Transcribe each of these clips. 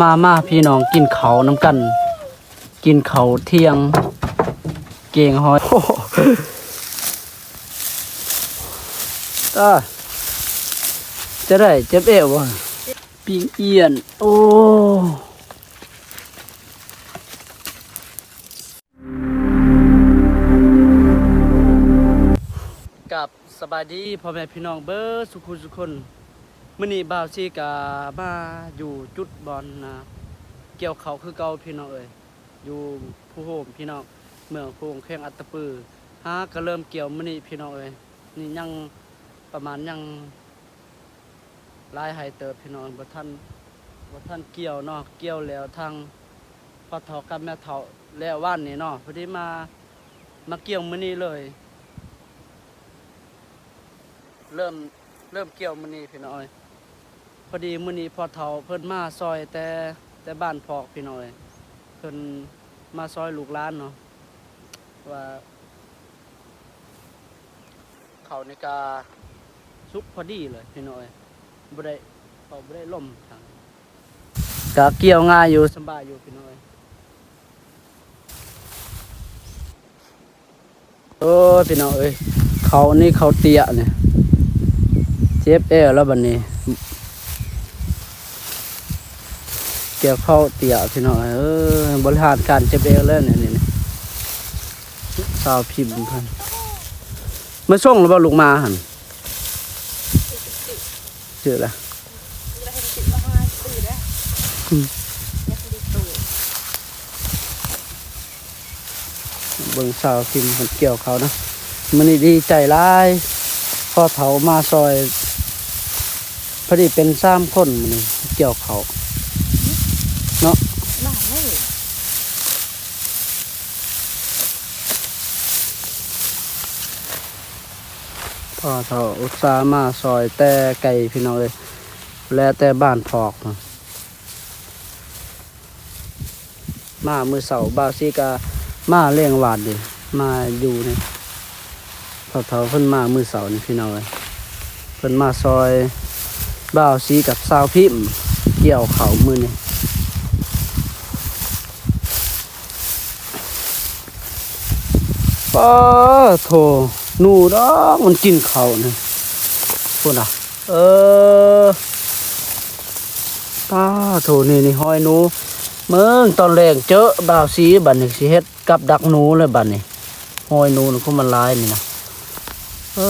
มามาพี่น้องกินเขาน้ำกัน กินเขาเที่ยง เก่งหอยโอ้โหตาจะได้เจ็บเอววะปิงเอียน โอ้กับสบายดีพ่อแม่พี่น้องเบิร์สุขุสุคน มื่อนี้บ่าวซีกามาอยู่จุดบอลนะเกี่ยวเขาคือเก่าพี่น้องเอ้ยอยู่ผู้โฮมพี่น้องเมืองผู้หงแข่งอัตตปือฮะก็เริ่มเกี่ยวมื่อนี้พี่น้องเอ้ยนี่ยังประมาณยังลายไฮเติบพี่น้องบ่ทันบ่ทันเกี่ยวเนาะเกี่ยวแล้วทางพ่อกับแม่เฒ่าแล้วว่านนี่เนาะพอดีมามาเกี่ยวมื่อนี้เลย เริ่มเริ่มเกี่ยวมื้อนี้พี่น้อย พอดีมื้อนี้พอเฒ่าเพิ่นมาซอยแต่แต่บ้านพอกพี่น้อยเพิ่นมาซอยลูกหลานเนาะว่าเขาในกาสุกพอดีเลยพี่น้อยบ่ได้เขาบ่ได้ล่มทางกะเกี่ยวง่ายอยู่สบายอยู่พี่น้อยโอ้พี่น้องเอ้ยเขานี่เขาเตี้ยเนี่ยเจ็บเอวแล้วบัดนนี้ เกี่ยวเข้าเตี่ยพี่น้องเออบริหารการเจ็บเอวแล้วเนี่ยนี่นี่สาวพิมพ์พันมาส่งหรือเปล่าลูกมาหันเจอละเบิ่งสาวพิมพ์มันเกี่ยวเขานะมันดีใจร้ายพ่อเถามาซอยพอดีเป็นสามคนมื้อนี่เกี่ยวเขาเนาะ พ่อเถาอุตส่าห์มาซอยแต่ไก่พี่น้องเลยและแต่บ้านพอกมามามือเสาร์บาวซีกามาเลี้ยงหวานดิมาอยู่นี่พ่อเถาเพิ่นมามือเสาร์นี่พี่น้องเลยเพิ่นมาซอยบ่าวสีกับสาวพิมเกี่ยวเขามือนี่ป้าโถ หนูดอกมันกินเขาเนี่ยพูดอะ เออป้าโถนี่นี่หอยหนูเมืองตอนแรกเจอบ่าวสีบัดนี้สิเฮ็ดกับดักหนูเลยบัดนี้หอยหนูนี่ก็มันลายนี่นะเอ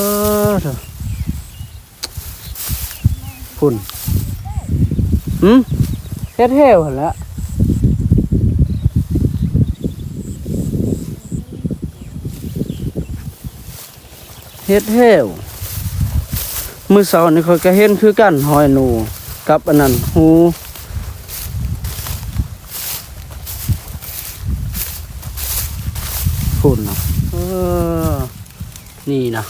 อเถอะคุณหืมเฮ็ดเฮวหั่นละ เฮ็ดเฮวมือเสาร์นี่ค่อยก็เห็นคือกันหอยหนูกับอันนั้นหูคุนะเออนี่นะ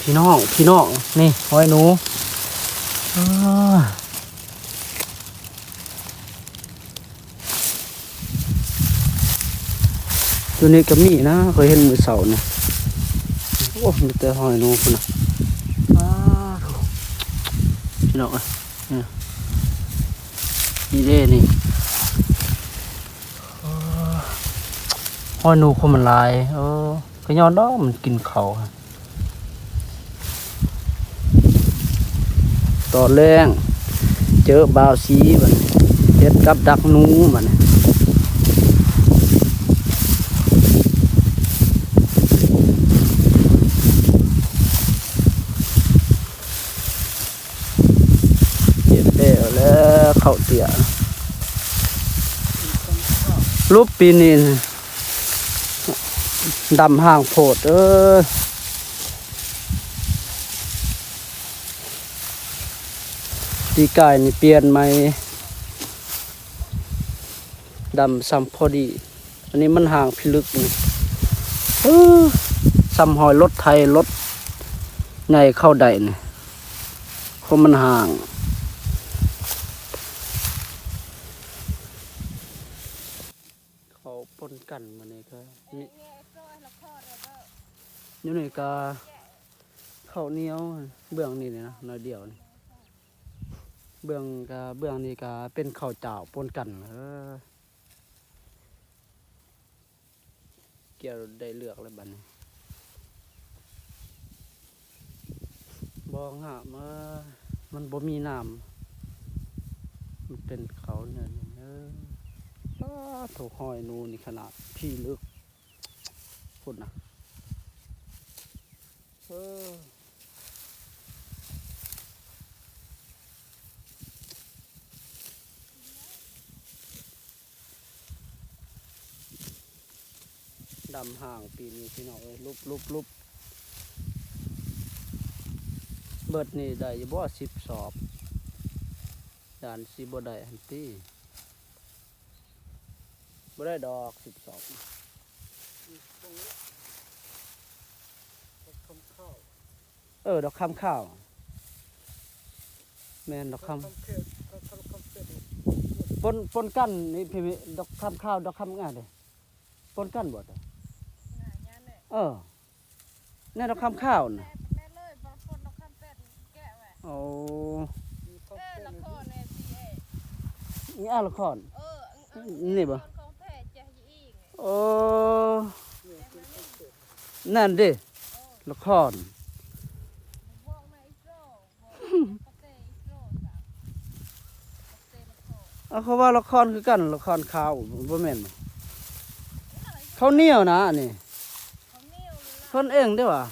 พี่น้องพี่น้องนี่หอยหนูอ้าตัวนี้ก็มีนะเคยเห็นมือเสาเนี่ย โอ้มีแต่หอยนูคุณนะอ้าวพี่น้องอ้ยเนี่ยนี่เด้นี่หอยนูคนมันลายเออก็ย้อนดอกมันกินเขาตอนแรงเจอบาวซีมันเฮ็ดกับดักนูมันน่ะเจ็บแล้วแล้วเข้าเตี่ย รูปปีนี้น่ะดำห่างโพด เออปีกายนี่เปลี่ยนใหม่ดำซ้ำพอดี อันนี้มันห่างพิลึกนี่ซ้ำหอยรถไทยรถใหญ่เข้าได้นี่เพราะมันห่าง เขาปนกันมานี่ก็มีอยู่นี่ ก็ข้าวเหนียวเบื้องนี่นะน้อยเดียวนี่เบื้องก็เบื้องนี้ก็เป็นข้าวเจ้าปนกันเออเกี่ยวได้เลือกแล้วบัดนี้บ่งหามามันบ่มีน้ำมันเป็นเขาเนี่ยเอออ้าโถหอยนูนี่ขนาดพี่ลึกพุ่นนะ เออดำห่างปีนี้พี่น้องเอ้ยลุบลุบลุบเบิดนี่ได้ยี่บ่สิบสอบด่านสิบ่ได้หันตีบ่ได้ดอกสิบสอบ ตรงนี้คำข้าว เออ ดอกคำข้าว แม่นดอกคคำเผ็ดคำคำคำเผ็ดำปนปนกันนี่พี่มิดอกคำข้าว ดอกคำง่ายเลยปนกันบ่เด้อง่ายยันเนี่ยเออนี่นดอกคำข้าวน่ะแม่แม่เลยบางคนเราคำเป็ดแกะไว้โอ้มีคำเอ้เผ็ดละครเนี่ยสิเอ้นี่อะละครเออนี่บ่ของแท้จะอีกโอ้เนี่ยคือคำเผ็ดนั่นดิละคร พวกมาอีโซ่ปะเตอีโซ่สามปะเตละคร เอาเขาว่าละครคือกันละครข่าวบ่แม่นบ่เขาวเหนียวนะอันนี่เขาเนียวเลยเพิ่นเองเด้อว่า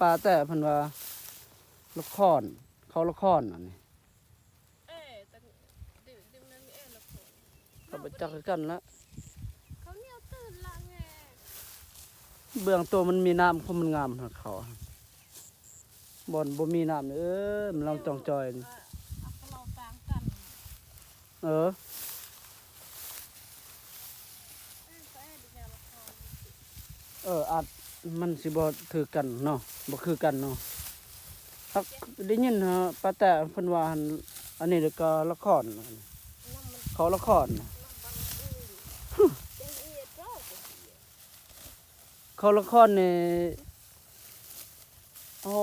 ป้าแต่เพิ่นว่าละครเขาละครอันนี้เอ้แต่ดื่มดื่มนั้นเอ้ละครเขาไปจักคือกันละเขาเนียวตื่นละไงเบื้องตัวมันมีน้ำเขามันงามนะเขาบ่อนบ่มีน้ำนี่เออมันลองจองจอยนี่ เอาเราต่างกัน เออเอออาจมันสิบ่ถือกันเนาะบ่คือกันเนาะฮักได้ยินฮะป้าแต่เพิ่นว่านอันนี้เดี๋ยวก็ละครเขาละครเขาละครเนี่ยเอา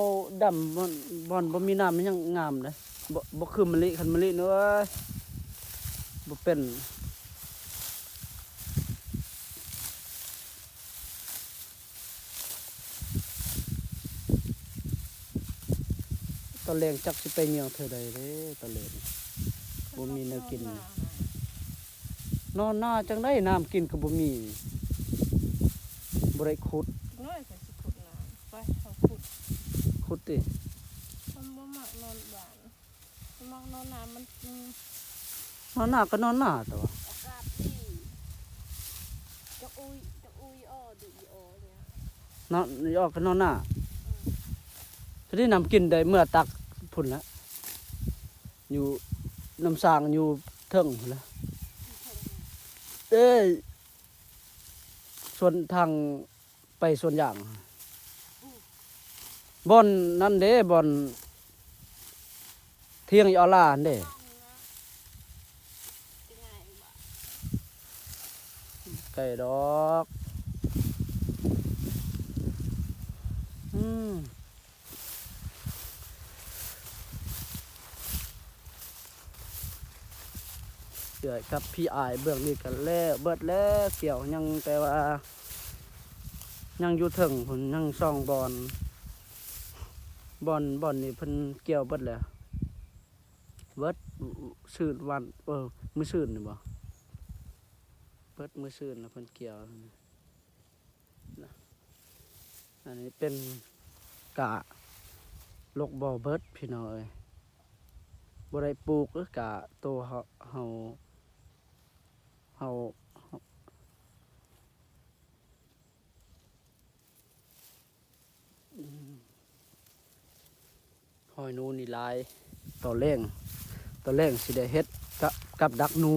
ดำบอนบ่อนบ่มีน้ำมันยังงามเลยบ่บ่คือมะลิคันมะลิเนาะ บ่เป็นตอนแรงจักสิไปเหี่ยวเท่าใดเด้ตอนแรงบ่มีแนวกิน นอนหน้าจังได้น้ำกินก็บ่มีบ่ได้ขุดน้อยใส่สิขุดน้ำไปเขาขุดขุดติมันบ่มักนอนบ้านมันมักนอนน้ำมันอืม นอนหน้าก็นอนหน้าตัวอากาะอุยจะอุยอ้อดูอีอ้อเนี่ยอนออกก็นอนหน้าทีนี้นำกินได้เมื่อตักพุ่นละอยู่น้ำสางอยู่เทิงพุ่นละเอ้ยส่วนทางไปส่วนอย่างบอนนั่นเด้บอนเที่ยงยอลาเด้ ต้องนะยังไงบ่ ไก่ดอกอืมเดือดกับพี่อายเบื้องนี้กันแล้วเบิดแล้วเกี่ยวยังแต่ว่า ยังอยู่ถึงผนยังซองบอลบอลบอลนี่เพิ่นเกี่ยวเบิดแล้วเบิดชื่นวันเออมือชื่นนี่บ่เปิ ดมือซื่นแล้วเพิ่นเกี่ยวนะอันนี้เป็นกะลกบ่อเบิดพี่น้องเอ้ยบ่ได้ปลูกเอ้อกะโตเฮาเฮาเฮาเฮาหอยนูนี่ลายต่อแรงต่อแรงสิได้เฮ็ดกับกับดักนู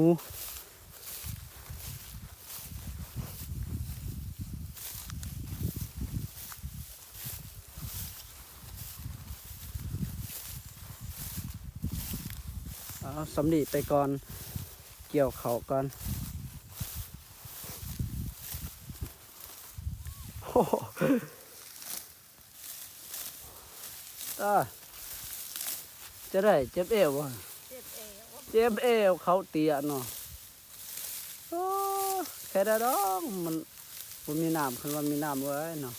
เอาสำลีไปก่อน เกี่ยวเขาก่อนโอ้โหอ่าจะได้เจ็บเอววะเจ็บเอเจ็บเอวเขาเตียเนาะโอ้แค่ได้ดอกมันบ่มีน้ำคันว่ามีน้ำไว้เนาะ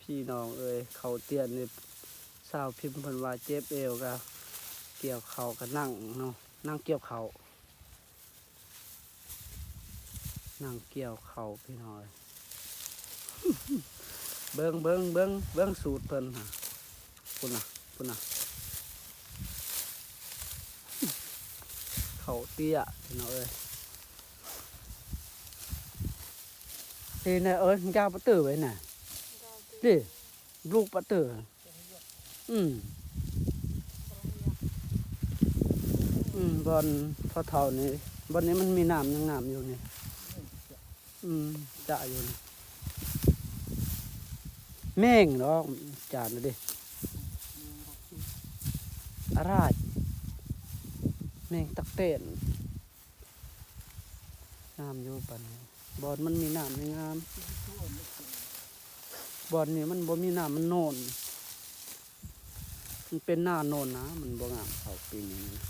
พี่น้องเอ้ยเขาเตียนี่ สาวพิมพ์เพิ่นว่าเจ็บเอวก็เกี่ยวเขาก็นั่งเนาะนั่งเกี่ยวเขานั่งเกี่ยวเขาพี่น้อยเบิ้งเบิ้งเบิ้งเบิ้งสูตรเพิ่นฮะพุ่นน่ะพุ่นน่ะเขาเตี้ยพี่น้องเอ้ยทีนี่เอ้ยยาวปะตือไว้น่ะดิลูกปะตือ อืมอืมบอลพอเท่านี้บอลนี้มันมีน้ำยังน้ำอยู่นี่อืมจะอยู่นี่แม่งเนาะจานนะดิอาราดแม่งตักเต้นน้ำอยู่ปันนี้บอลมันมีน้ำในงามบอลนี่มันบ่มีน้ำมันโนน มันเป็นหน้าโนนนะ มันบ่งามเขาปีนี้นะ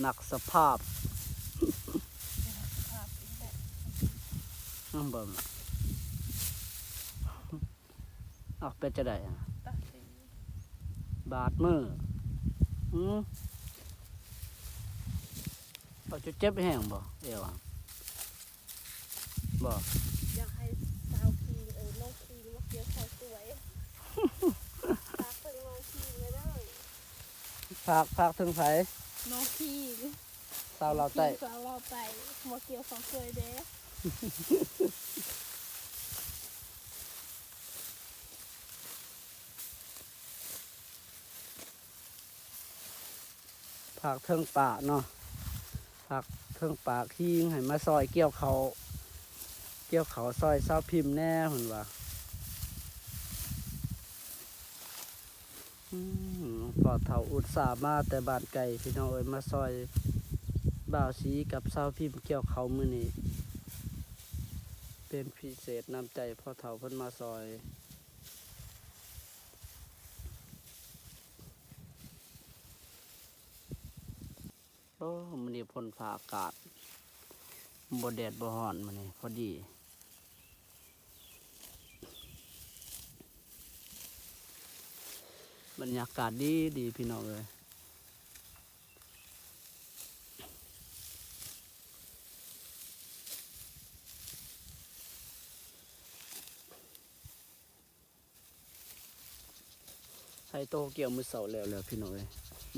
หนักสภาพอีกแบบน้ำเบิ่มน่ะออกเป็นจะได้บาดมืออืมเอาจะเจ็บแห้งบ่เอวอะ บ่อยากให้สาวพีเออน้องพีมาเกี่ยวเขาสวยฝากเป็นน้องพีเลยเด้อฝากฝากถึงไผน้องพีสาวเราวใต้สาวเราไต่มาเกี่ยวเขาสวยเด้อฝากเทิงปากเนาะฝากเทิงปากขี้งให้มาซอยเกี่ยวเขาเกี่ยวเขาซอยเศร้าพิมพ์แน่หุ่นว่าอืมปอดเถาอุตสามาแต่บานไก่พี่น้องเอ้ยมาซอยบ่าวสีกับเศร้าพิมพ์เกี่ยวเขามือนี้เป็นพิเศษนำใจพ่อเถาเพิ่นมาซอยโอ้มันนี่พ่นฟ้าอากาศบแดดบ่ฮ้อนมันนี่พอดี บรรยากาศดีดีพี่น้องเลยให้โตเกี่ยวมือเสาแล้วแล้วพี่น้องเลย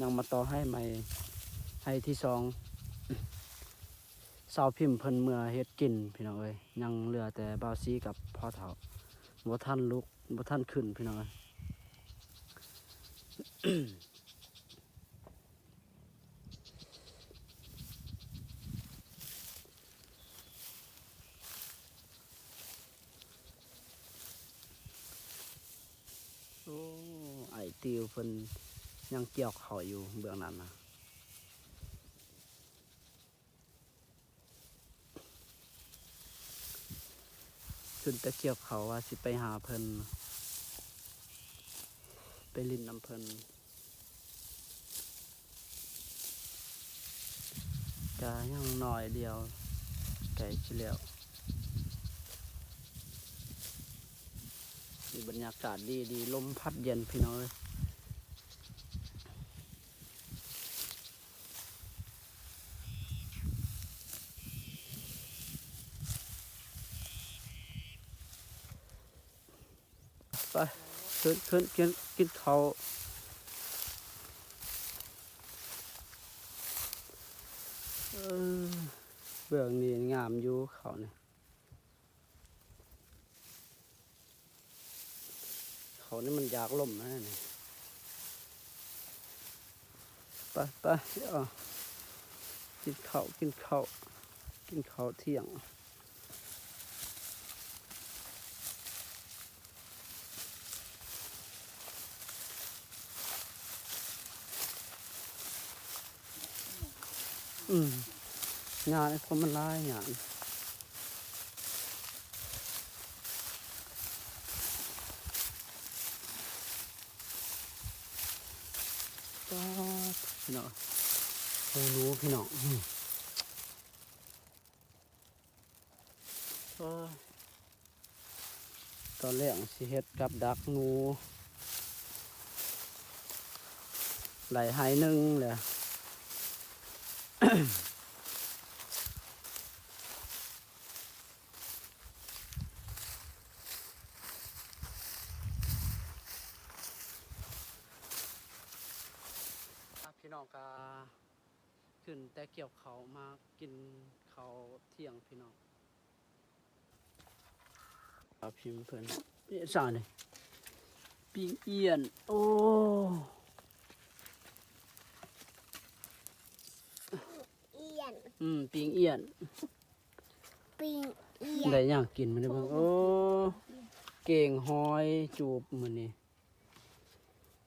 ยังมาต่อให้ใหม่ให้ที่สองสาวพิมพ์เพิ่นเมื่อเฮ็ดกินพี่น้องเอ้ยยังเหลือแต่บาวซีกับพ่อเฒ่าบ่ทันลุกบ่ทันขึ้นพี่น้องเอ้ย โอ้ไอติวเพิ่นยังเกี่ยวเขาอยู่เบื้องนั้นนะขึ้นตะเกียบเขาว่าสิไปหาเพิ่นไปลินน้ำเพิ่น กะยังหน่อยเดียวไก่ชิแล้วมีบรรยากาศดีดีลมพัดเย็นพี่น้อยไปขึ้นขึ้นกินกินเขาวเออเบื้องนี้งามอยู่เขาเนี่ยเขานี่มันอยากล่มนะนี่ปไปเดี๋ยวกินข้าวกินข้าวกินข้าวเที่ยงอืมงานไอ้คนมันร้ายงาน ก็ พี่น้องหูหนูพี่น้องอืมตอนแรกสิเฮ็ดกับดักหนูไหลหายหนึ่งเลย พี่น้องก็ขึ้นแต่ เกี่ยวเขาวมากินเขาวเที่ยงพี่น้องเอาพิมพ์เพื่อนเอียสานเลยปิงเอียน โอ้เอียนอืมปิงเอียนปิงเอียนได้ย่างกินมันได้เบ้างโอ้เก่งหอยจูบมันนี่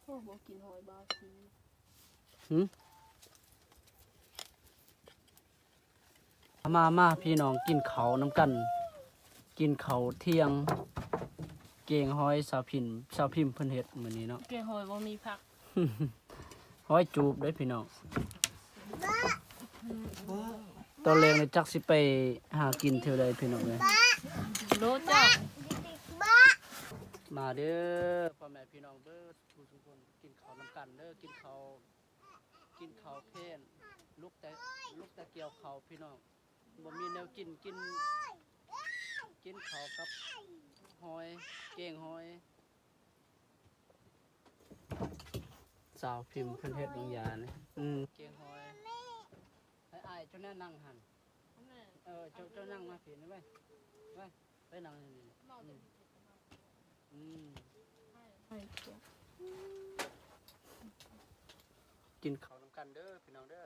โอ้โหกินหอยบาซีมามาพี่น้องกินเขาวน้ำกัน กินเขาวเที่ยง เก่งหอยสาวพิมพ์สาวพิมพ์เพิ่นเฮ็ดมื้อนี้เนาะเกี่ยวหอยบ่มีผักหอยจูบได้อพี่น้องตอนแรกนี่จักสิไปหากินเท่าใดพี่น้องเอ้ยโลจ้ามาเด้อพ่อแม่พี่น้องเด้อทุกทุกคนกินข้าวน้ำกันเด้อกินข้าวกินข้าวเพลนลูกแต่ลูกแต่เกี่ยวข้าวพี่น้อง บ่มีแนวกินกิน กินข้าวกับหอยเก่งหอย สาวพิมพ์เพิ่นเฮ็ดบางอย่างนี่อืมเก่งหอยไอ้อ้ายเจ้าแน่นั่งหันเออเจ้าเจ้านั่งมาผินไว้ไว้ไปนั่งนี่นี่อืมกินข้าวน้ำกันเด้อพี่น้องเด้อ